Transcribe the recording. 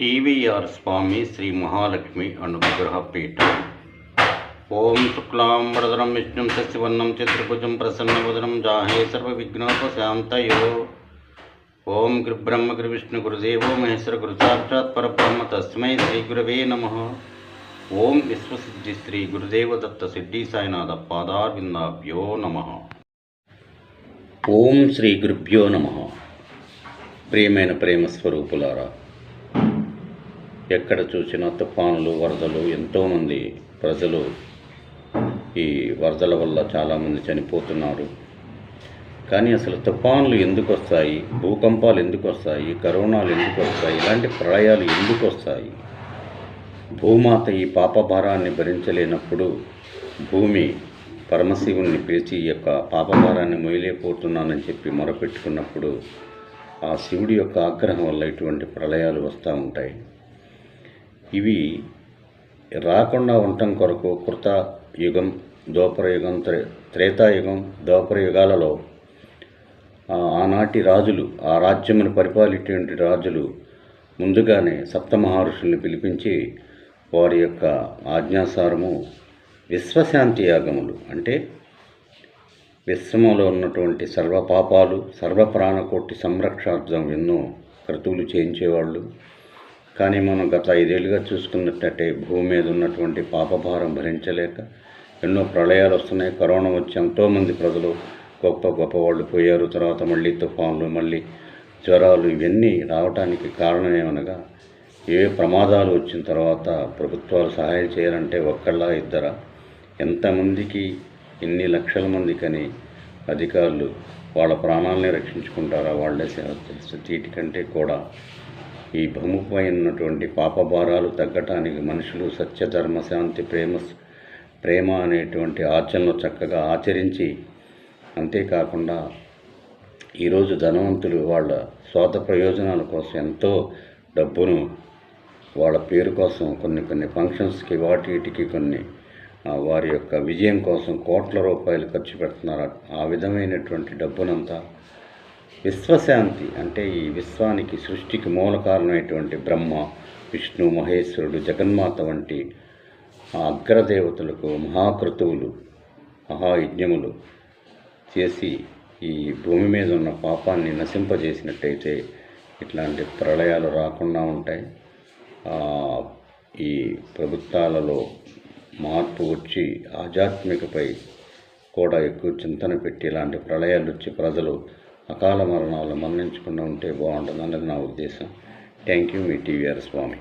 TVR స్వామి శ్రీ మహాలక్ష్మి అనుగ్రహ పీఠం. ఓం శుక్లాం వరదరం విష్ణుం శశివర్ణం చతుర్భుజం ప్రసన్నవదనం జాహే సర్వవిఘ్నోపశాంతయో. ఓం గురుబ్రహ్మ గురు విష్ణు గురుదేవో మహేశ్వర గురు సాక్షాత్ పరబ్రహ్మ తస్మై శ్రీ గురవే నమ. ఓం విశ్వసిద్ధి శ్రీ గురుదేవదత్త సిద్ధి సాయినాథ పాదార్విందాభ్యో నమ. ఓం శ్రీ గురుభ్యో నమ. ప్రియమైన ప్రేమ స్వరూపులారా ఎక్కడ చూసినా తుఫానులు వరదలు ఎంతోమంది ప్రజలు ఈ వరదల వల్ల చాలామంది చనిపోతున్నారు. కానీ అసలు తుఫానులు ఎందుకు వస్తాయి? భూకంపాలు ఎందుకు వస్తాయి? కరోనాలు ఎందుకు వస్తాయి? ఇలాంటి ప్రళయాలు ఎందుకు వస్తాయి? భూమాత ఈ పాపభారాన్ని భరించలేనప్పుడు భూమి పరమశివుణ్ణి పిలిచి ఈ యొక్క పాపభారాన్ని మొయలేకపోతున్నానని చెప్పి మొరపెట్టుకున్నప్పుడు ఆ శివుడి యొక్క ఆగ్రహం వల్ల ఇటువంటి ప్రళయాలు వస్తూ ఉంటాయి. ఇవి రాకుండా ఉండటం కొరకు కృత యుగం దోపర యుగం త్రే త్రేతాయుగం దోపర యుగాలలో ఆనాటి రాజులు ఆ రాజ్యమును పరిపాలించేటువంటి రాజులు ముందుగానే సప్తమహర్షుల్ని పిలిపించి వారి యొక్క ఆజ్ఞాసారము విశ్వశాంతి యాగములు. అంటే విశ్రమంలో ఉన్నటువంటి సర్వ పాపాలు సర్వ ప్రాణకోటి సంరక్షార్థం ఎన్నో క్రతువులు చేయించేవాళ్ళు. కానీ మనం గత ఐదేళ్ళుగా చూసుకున్నట్టయితే భూమి మీద ఉన్నటువంటి పాపభారం భరించలేక ఎన్నో ప్రళయాలు వస్తున్నాయి కరోనా వచ్చి ఎంతోమంది ప్రజలు గొప్ప గొప్ప వాళ్ళు పోయారు తర్వాత మళ్ళీ తుఫాన్లు మళ్ళీ జ్వరాలు ఇవన్నీ రావడానికి కారణం ఏమనగా ఏ ప్రమాదాలు వచ్చిన తర్వాత ప్రభుత్వాలు సహాయం చేయాలంటే ఒక్కళ్ళ ఇద్దరా ఎంతమందికి ఎన్ని లక్షల మందికని అధికారులు వాళ్ళ ప్రాణాలని రక్షించుకుంటారా వాళ్ళే సేవ తీటి కంటే కూడా ఈ భూమిపై ఉన్నటువంటి పాపభారాలు తగ్గటానికి మనుషులు సత్యధర్మ శాంతి ప్రేమ ప్రేమ అనేటువంటి ఆచరణలు చక్కగా ఆచరించి అంతేకాకుండా ఈరోజు ధనవంతులు వాళ్ళ స్వాత ప్రయోజనాల కోసం ఎంతో డబ్బును వాళ్ళ పేరు కోసం కొన్ని కొన్ని ఫంక్షన్స్కి వాటి వీటికి కొన్ని వారి యొక్క విజయం కోసం కోట్ల రూపాయలు ఖర్చు పెడుతున్నారు. ఆ విధమైనటువంటి డబ్బునంతా విశ్వశాంతి అంటే ఈ విశ్వానికి సృష్టికి మూల కారణమైనటువంటి బ్రహ్మ విష్ణు మహేశ్వరుడు జగన్మాత వంటి అగ్రదేవతలకు మహాకృతువులు మహాయజ్ఞములు చేసి ఈ భూమి మీద ఉన్న పాపాన్ని నశింపజేసినట్టయితే ఇట్లాంటి ప్రళయాలు రాకుండా ఉంటాయి. ఈ ప్రభుత్వాలలో మార్పు వచ్చి ఆధ్యాత్మికపై కూడా ఎక్కువ చింతన పెట్టి ఇలాంటి ప్రళయాలు వచ్చి ప్రజలు అకాల మరణాలు మరణించకుండా ఉంటే బాగుంటుందన్నది నా ఉద్దేశం. థ్యాంక్ యూ మీ టీవీఆర్ స్వామి.